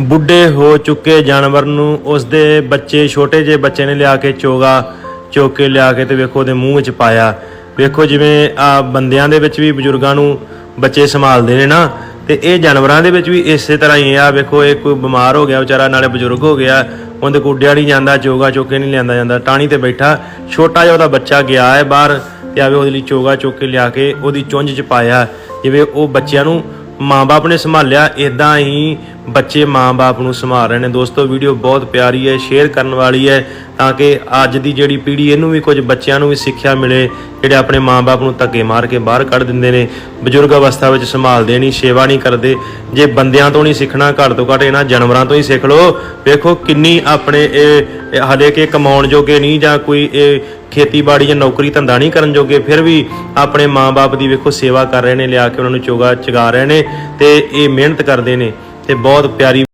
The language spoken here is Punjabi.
ਬੁੱਢੇ ਹੋ ਚੁੱਕੇ ਜਾਨਵਰ ਨੂੰ ਉਸ ਦੇ ਬੱਚੇ, ਛੋਟੇ ਜਿਹੇ ਬੱਚੇ ਨੇ ਲਿਆ ਕੇ ਚੋਗਾ, ਚੋਕ ਕੇ ਲਿਆ ਕੇ ਤੇ ਵੇਖੋ ਉਹਦੇ ਮੂੰਹ ਵਿੱਚ ਪਾਇਆ। ਵੇਖੋ ਜਿਵੇਂ ਆ ਬੰਦਿਆਂ ਦੇ ਵਿੱਚ ਵੀ ਬਜ਼ੁਰਗਾਂ ਨੂੰ ਬੱਚੇ ਸੰਭਾਲਦੇ ਨੇ ਨਾ, ਤੇ ਇਹ ਜਾਨਵਰਾਂ ਦੇ ਵਿੱਚ ਵੀ ਇਸੇ ਤਰ੍ਹਾਂ ਹੀ ਆ। ਵੇਖੋ, ਇਹ ਕੋਈ ਬਿਮਾਰ ਹੋ ਗਿਆ ਵਿਚਾਰਾ, ਨਾਲੇ ਬਜ਼ੁਰਗ ਹੋ ਗਿਆ, ਉਹਦੇ ਕੋਲ ਨਹੀਂ ਜਾਂਦਾ, ਚੋਗਾ ਚੋਕੇ ਨਹੀਂ ਲਿਆਂਦਾ ਜਾਂਦਾ ਟਾਣੀ ਤੇ ਬੈਠਾ। ਛੋਟਾ ਜਿਹਾ ਉਹਦਾ ਬੱਚਾ ਗਿਆ ਹੈ ਬਾਹਰ, ਤੇ ਆਵੇ ਉਹਦੇ ਲਈ ਚੋਗਾ ਚੋਕੇ ਲਿਆ ਕੇ ਉਹਦੀ ਚੁੰਝ 'ਚ ਪਾਇਆ। ਜਿਵੇਂ ਉਹ ਬੱਚਿਆਂ ਨੂੰ ਮਾਂ-ਬਾਪ ਨੇ ਸੰਭਾਲਿਆ ਇਦਾਂ ਹੀ ਬੱਚੇ ਮਾਂ-ਬਾਪ ਨੂੰ ਸੰਭਾਲ ਰਹੇ ਨੇ। ਦੋਸਤੋ, ਵੀਡੀਓ ਬਹੁਤ ਪਿਆਰੀ ਹੈ, ਸ਼ੇਅਰ ਕਰਨ ਵਾਲੀ ਹੈ, ਤਾਂ ਕਿ ਅੱਜ ਦੀ ਜਿਹੜੀ ਪੀੜ੍ਹੀ, ਇਹਨੂੰ ਵੀ ਕੁਝ ਬੱਚਿਆਂ ਨੂੰ ਵੀ ਸਿੱਖਿਆ ਮਿਲੇ, ਜਿਹੜੇ ਆਪਣੇ ਮਾਂ-ਬਾਪ ਨੂੰ ਧੱਕੇ ਮਾਰ ਕੇ ਬਾਹਰ ਕੱਢ ਦਿੰਦੇ ਨੇ। ਬਜ਼ੁਰਗ ਅਵਸਥਾ ਵਿੱਚ ਸੰਭਾਲਦੇ ਨਹੀਂ, ਸੇਵਾ ਨਹੀਂ ਕਰਦੇ। ਜੇ ਬੰਦਿਆਂ ਤੋਂ ਨਹੀਂ ਸਿੱਖਣਾ ਘੱਟ ਤੋਂ ਘੱਟ ਇਹਨਾਂ ਜਾਨਵਰਾਂ ਤੋਂ ਹੀ ਸਿੱਖ ਲਓ। ਵੇਖੋ ਕਿੰਨੀ ਆਪਣੇ ਇਹ ਇਹ ਹਲੇ ਕਿ ਕਮਾਉਣ ਜੋਗੇ ਨਹੀਂ ਜਾਂ ਕੋਈ ਇਹ ਖੇਤੀਬਾੜੀ ਜਾਂ ਨੌਕਰੀ ਧੰਦਾ ਨਹੀਂ ਕਰਨ ਜੋਗੇ, ਫਿਰ ਵੀ ਆਪਣੇ ਮਾਂ-ਬਾਪ ਦੀ ਵੇਖੋ ਸੇਵਾ ਕਰ ਰਹੇ ਨੇ, ਲਿਆ ਕੇ ਉਹਨਾਂ ਨੂੰ ਚੋਗਾ ਚਗਾ ਰਹੇ ਨੇ ਤੇ ਇਹ ਮਿਹਨਤ ਕਰਦੇ ਨੇ ਤੇ ਬਹੁਤ ਪਿਆਰੀ